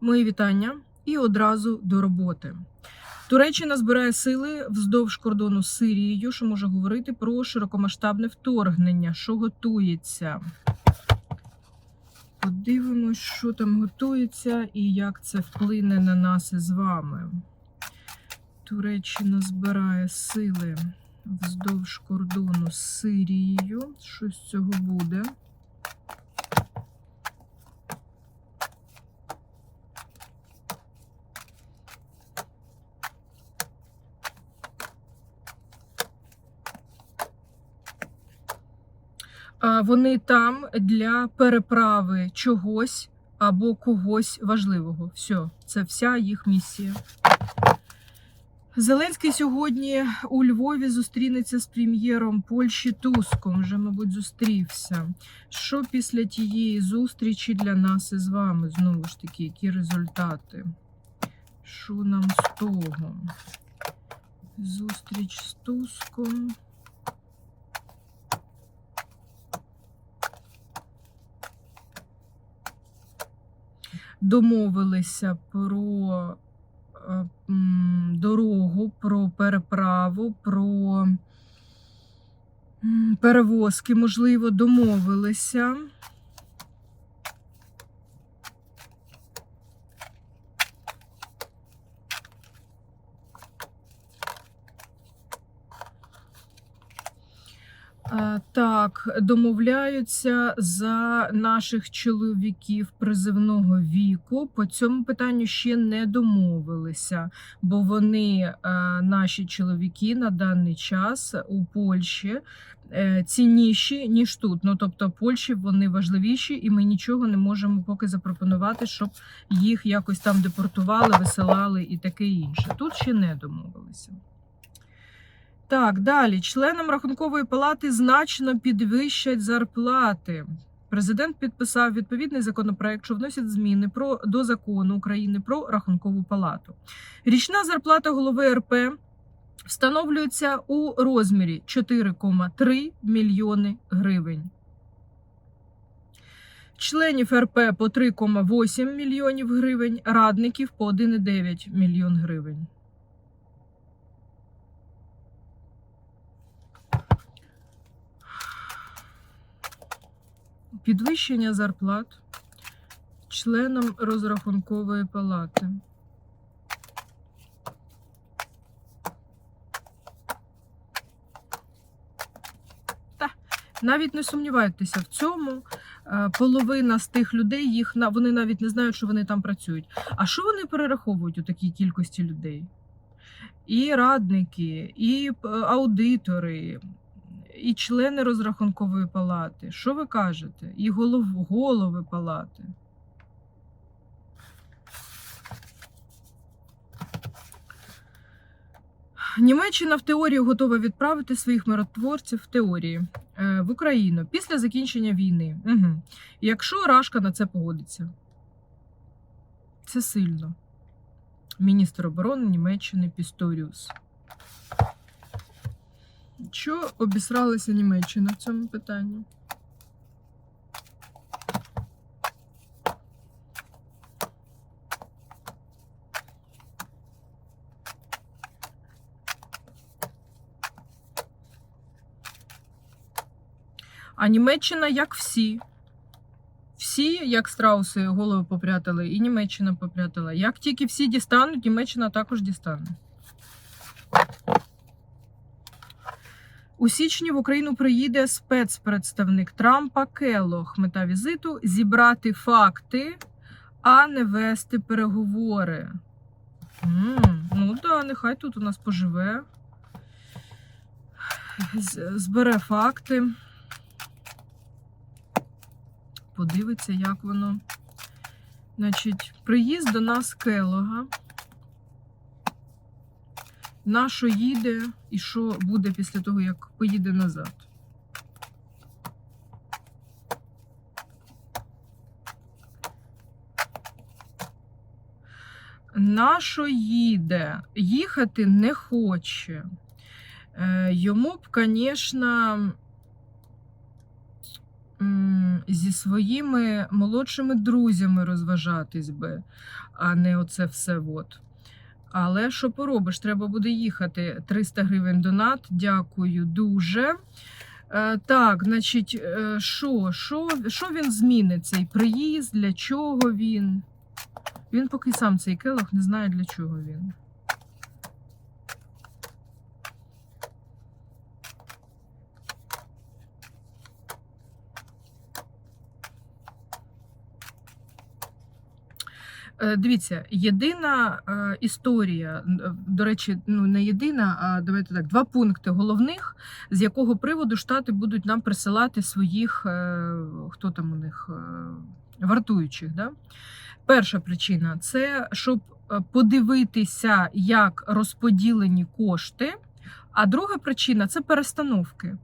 Мої вітання і одразу до роботи. Туреччина збирає сили вздовж кордону з Сирією, що може говорити про широкомасштабне вторгнення, що готується. Подивимось, що там готується і як це вплине на нас із вами. Туреччина збирає сили вздовж кордону з Сирією. Що з цього буде? Вони там для переправи чогось або когось важливого. Все, це вся їх місія. Зеленський сьогодні у Львові зустрінеться з прем'єром Польщі Туском. Вже, мабуть, зустрівся. Що після тієї зустрічі для нас із вами? Знову ж таки, які результати? Що нам з того? Зустріч з Туском. Домовилися про е, дорогу, про переправу, про перевозки, можливо, домовилися. Так, домовляються за наших чоловіків призивного віку. По цьому питанню ще не домовилися, бо вони, е, наші чоловіки, на даний час у Польщі е, цінніші ніж тут. Ну тобто, Польщі вони важливіші, і ми нічого не можемо поки запропонувати, щоб їх якось там депортували, висилали і таке інше. Тут ще не домовилися. Так, далі. Членам рахункової палати значно підвищать зарплати. Президент підписав відповідний законопроект, що вносить зміни про до закону України про рахункову палату. Річна зарплата голови РП встановлюється у розмірі 4,3 мільйони гривень. Членів РП по 3,8 мільйонів гривень, радників по 1,9 мільйон гривень. Підвищення зарплат членам розрахункової палати. Та навіть не сумнівайтеся в цьому. Е, Половина з тих людей їх вони навіть не знають, що вони там працюють. А що вони перераховують у такій кількості людей? І радники, і е, аудитори, і члени розрахункової палати. Що ви кажете? І голов, голови палати. Німеччина в теорії готова відправити своїх миротворців в теорії е, в Україну після закінчення війни. Угу. Якщо Рашка на це погодиться, це сильно. Міністр оборони Німеччини Пісторіус. Що обісралася Німеччина в цьому питанні? А Німеччина як всі. Всі, як страуси, голову попрятали, і Німеччина попрятала. Як тільки всі дістануть, Німеччина також дістане. У січні в Україну приїде спецпредставник Трампа Келлох. Мета візиту зібрати факти, а не вести переговори. М, ну так, да, нехай тут у нас поживе. Збере факти. Подивиться, як воно. Значить, приїзд до нас Келога. На що їде і що буде після того, як поїде назад. На що їде? Їхати не хоче. Е, Йому б, звісно, зі своїми молодшими друзями розважатись би, а не оце все. От. Але що поробиш? Треба буде їхати. 300 гривень донат. Дякую дуже. Е, так, значить, е, що, що, що він змінить цей приїзд? Для чого він? Він поки сам цей келох не знає, для чого він. Дивіться, єдина е, історія, е, до речі, ну не єдина, а давайте так, два пункти головних, з якого приводу штати будуть нам присилати своїх, е, хто там у них е, вартуючих. Да? Перша причина це щоб е, подивитися, як розподілені кошти. А друга причина це перестановки.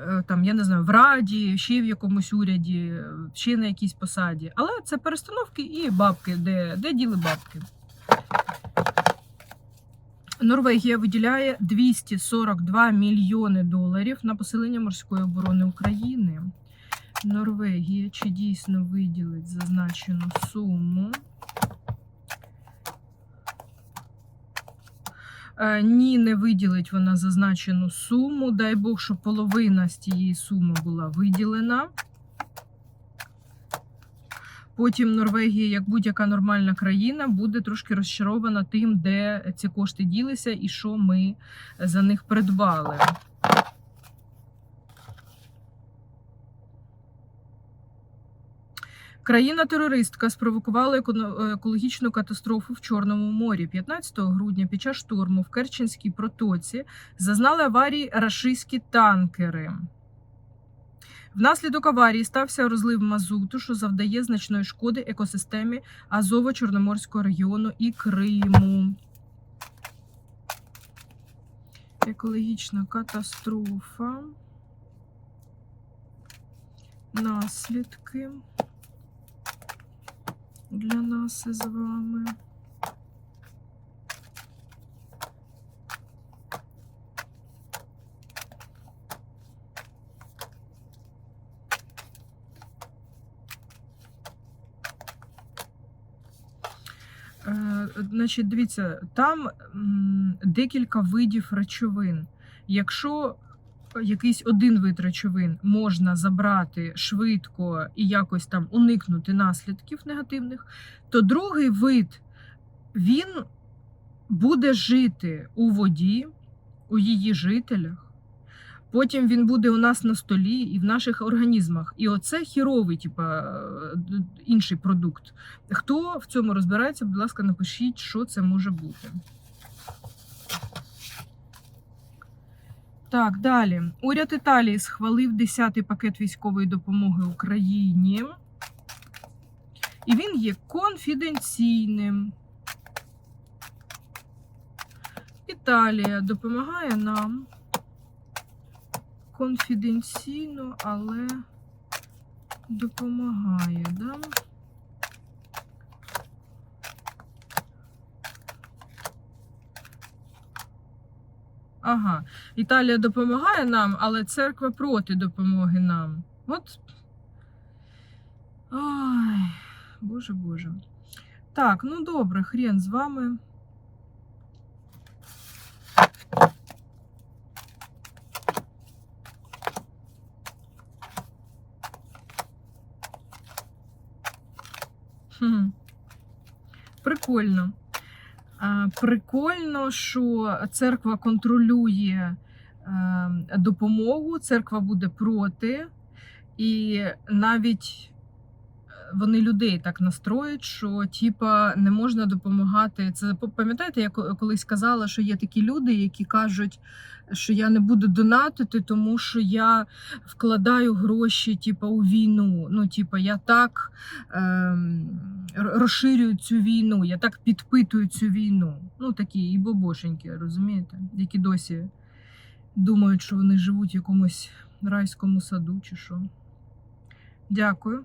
Е, Там, я не знаю, в раді, ще в якомусь уряді, ще на якійсь посаді. Але це перестановки і бабки, де, де діли бабки. Норвегія виділяє 242 мільйони доларів на посилення морської оборони України. Норвегія чи дійсно виділить зазначену суму? Ні, не виділить вона зазначену суму. Дай Бог, щоб половина з тієї суми була виділена. Потім Норвегія, як будь-яка нормальна країна, буде трошки розчарована тим, де ці кошти ділися і що ми за них придбали. Країна-терористка спровокувала екологічну катастрофу в Чорному морі. 15 грудня під час штурму в Керченській протоці зазнали аварії рашистські танкери. Внаслідок аварії стався розлив мазуту, що завдає значної шкоди екосистемі Азово-Чорноморського регіону і Криму. Екологічна катастрофа. Наслідки для нас із вами. Е, Значить, дивіться, там декілька видів речовин. Якщо якийсь один вид речовин можна забрати швидко і якось там уникнути наслідків негативних, то другий вид він буде жити у воді, у її жителях. Потім він буде у нас на столі і в наших організмах. І оце хіровий, типа е, інший продукт. Хто в цьому розбирається, будь ласка, напишіть, що це може бути. Так, далі. Уряд Італії схвалив 10-й пакет військової допомоги Україні. І він є конфіденційним. Італія допомагає нам конфіденційно, але допомагає, да? Ага, Італія допомагає нам, але церква проти допомоги нам. От. Ай, боже Боже. Так, ну добре, хрен з вами. Хм. Прикольно. Прикольно, що церква контролює е, допомогу, церква буде проти, і навіть вони людей так настроять, що типа не можна допомагати. Це пам'ятаєте, я колись казала, що є такі люди, які кажуть, що я не буду донатити, тому що я вкладаю гроші, типа, у війну. Ну, типа, я так ем, розширюю цю війну, я так підпитую цю війну. Ну, такі і бобошеньки, розумієте, які досі думають, що вони живуть в якомусь райському саду чи що. Дякую.